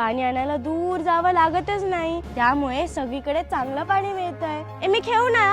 पाणी आणायला दूर जावं लागतच नाही. त्यामुळे सगळीकडे चांगलं पाणी मिळत आहे मी खेळू ना?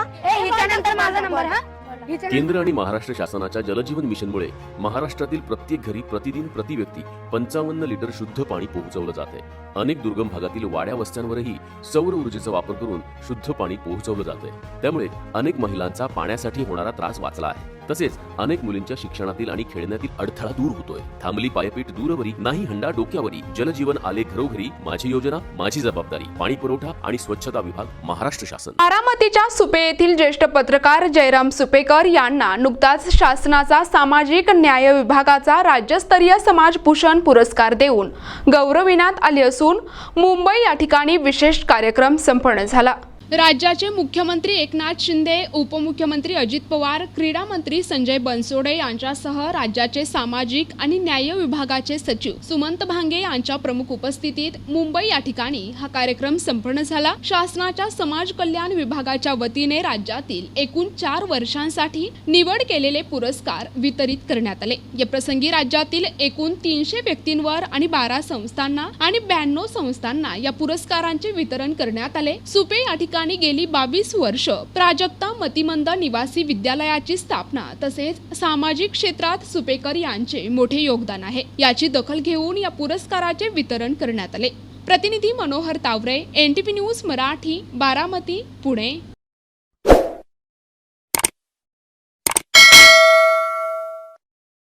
माझा नंबर हा? केंद्र आणि महाराष्ट्र शासनाच्या जलजीवन मिशनमुळे महाराष्ट्रातील प्रत्येक घरी प्रतिदिन प्रति व्यक्ती पंचावन्न लिटर शुद्ध पाणी पोहोचवलं जाते अनेक दुर्गम भागातील वाड्या वस्त्यांवरही सौर ऊर्जेचा वापर करून शुद्ध पाणी पोहोचवलं जाते त्यामुळे अनेक महिलांचा पाण्यासाठी होणारा त्रास वाचला आहे. तसेच अनेक मुलींच्या शिक्षणातील आणि खेळण्यातील अडथळा दूर होतोय. थांबली पायपीट दूरवरी नाही हंडा डोक्यावरी जलजीवन आले घरोघरी माझी योजना माझी जबाबदारी पाणी पुरवठा आणि स्वच्छता विभाग महाराष्ट्र शासन. बारामतीच्या सुपे येथील ज्येष्ठ पत्रकार जयराम सुपेकर यांना नुकताच शासनाचा सामाजिक न्याय विभागाचा राज्यस्तरीय समाजभूषण पुरस्कार देऊन गौरविण्यात आले असून मुंबई या ठिकाणी विशेष कार्यक्रम संपन्न झाला. राज्याचे मुख्यमंत्री एकनाथ शिंदे उपमुख्यमंत्री अजित पवार क्रीडा मंत्री संजय बनसोडे यांच्यासह राज्याचे सामाजिक आणि न्याय विभागाचे सचिव सुमंत भांगे यांच्या प्रमुख उपस्थितीत मुंबई या ठिकाणी हा कार्यक्रम संपन्न झाला. शासनाच्या समाज कल्याण विभागाच्या वतीने राज्यातील एकूण चार वर्षांसाठी निवड केलेले पुरस्कार वितरित करण्यात आले. या प्रसंगी राज्यातील एकूण तीनशे व्यक्तींवर आणि बारा संस्थांना आणि ब्याण्णव संस्थांना या पुरस्कारांचे वितरण करण्यात आले. सुपे या ठिकाणी गेली बावीस वर्ष. प्राजक्ता मतिमंद निवासी विद्यालयाची स्थापना तसेच सामाजिक क्षेत्रात सुपेकर यांचे मोठे योगदान आहे. याची दखल घेऊन या पुरस्काराचे वितरण करण्यात आले. प्रतिनिधी मनोहर तावरे एनटीपी न्यूज मराठी बारामती पुणे.